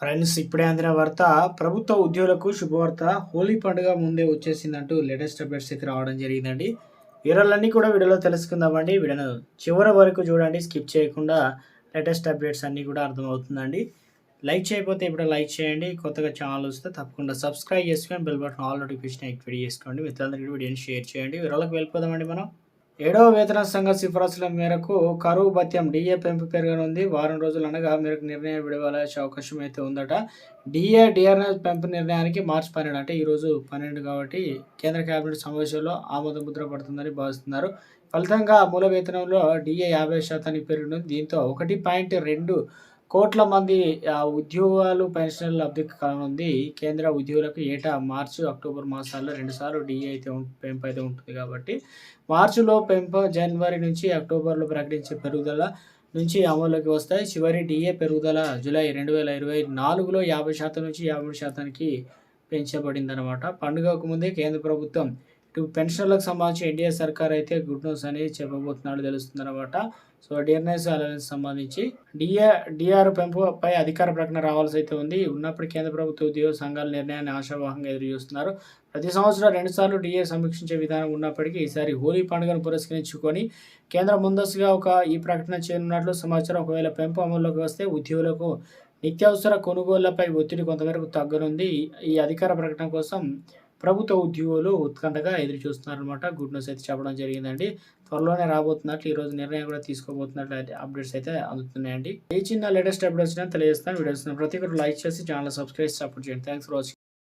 Friends ఇప్పుడే అందిన వార్త ప్రభుత్వ ఉద్యోగులకు శుభవార్త. హోలీ పండుగ ముందే వచ్చేసిందంటూ లేటెస్ట్ అప్డేట్స్ అయితే రావడం జరిగిందండి. వివరాలన్నీ కూడా వీడియోలో తెలుసుకుందామండి. వీడియోను చివరి వరకు చూడండి స్కిప్ చేయకుండా లేటెస్ట్ అప్డేట్స్ అన్నీ కూడా అర్థమవుతుందండి. లైక్ చేయకపోతే ఇప్పుడు లైక్ చేయండి. కొత్తగా ఛానల్ వస్తే తప్పకుండా సబ్స్క్రైబ్ చేసుకొని bell button all notification activate చేసుకోండి. మిత్రులందరికీ వీడియోని షేర్ చేయండి. వివరాలకు వెళ్ళిపోదామండి మనం. ఏడవ వేతన సంఘ సిఫారసుల మేరకు కరువు భత్యం డిఏ పెంపు పెరగనుంది. వారం రోజులు అనగా మేరకు నిర్ణయం విడవలసే అవకాశం అయితే ఉందట. డిఏ డిఆర్ఎస్ పెంపు నిర్ణయానికి మార్చి పన్నెండు అంటే ఈరోజు పన్నెండు కాబట్టి కేంద్ర కేబినెట్ సమావేశంలో ఆమోద ముద్ర పడుతుందని భావిస్తున్నారు. ఫలితంగా మూల వేతనంలో డిఏ యాభై శాతానికి పెరిగింది దీంతో ఒకటి పాయింట్ రెండు కోట్ల మంది ఆ, ఉద్యోగాలు పెన్షన్లు లబ్ధి కానుంది. కేంద్ర ఉద్యోగులకు ఏటా మార్చి అక్టోబర్ మాసాల్లో రెండుసార్లు డిఏ అయితే పెంపు అయితే ఉంటుంది కాబట్టి మార్చిలో పెంపు జనవరి నుంచి అక్టోబర్లో ప్రకటించే పెరుగుదల నుంచి అమల్లోకి వస్తాయి. చివరి డిఏ పెరుగుదల జూలై రెండు వేల ఇరవై నాలుగులో యాభై శాతం నుంచి యాభై శాతానికి పెంచబడింది అనమాట పండుగకు ముందే కేంద్ర ప్రభుత్వం పెన్షన్లకు సంబంధించి ఎన్డీఏ సర్కార్ అయితే గుడ్ న్యూస్ అనేది చెప్పబోతున్నాడు తెలుస్తుంది అనమాట సో డిఆర్ఎస్ అలవెన్స్ సంబంధించి డిఏ డిఆర్ పెంపుపై అధికార ప్రకటన రావాల్సి అయితే ఉంది. ఉన్నప్పుడు కేంద్ర ప్రభుత్వ ఉద్యోగ సంఘాల నిర్ణయాన్ని ఆశావాహంగా ఎదురు చూస్తున్నారు ప్రతి సంవత్సరం రెండుసార్లు డిఏ సమీక్షించే విధానం ఉన్నప్పటికీ ఈసారి హోలీ పండుగను పురస్కరించుకొని కేంద్రం ముందస్తుగా ఒక ఈ ప్రకటన చేయనున్నట్లు సమాచారం. ఒకవేళ పెంపు అమల్లోకి వస్తే ఉద్యోగులకు నిత్యావసర కొనుగోళ్ళపై ఒత్తిడి కొంతవరకు తగ్గనుంది. ఈ అధికార ప్రకటన కోసం ప్రభుత్వ ఉద్యోగులు ఉత్కంఠగా ఎదురు చూస్తున్నారనమాట గుడ్ న్యూస్ అయితే చెప్పడం జరిగిందండి. త్వరలోనే రాబోతున్నట్లు ఈరోజు నిర్ణయం కూడా తీసుకోబోతున్నట్లు అయితే అప్డేట్స్ అయితే అందుతున్నాయండి. ఏ చిన్న లేటెస్ట్ అప్డేట్స్ తెలియజేస్తాను. వీడియోస్ ప్రతి ఒక్కరు లైక్ చేసి ఛానల్ సబ్స్క్రైబ్ సపోర్ట్ చేయండి. Thanks for watching.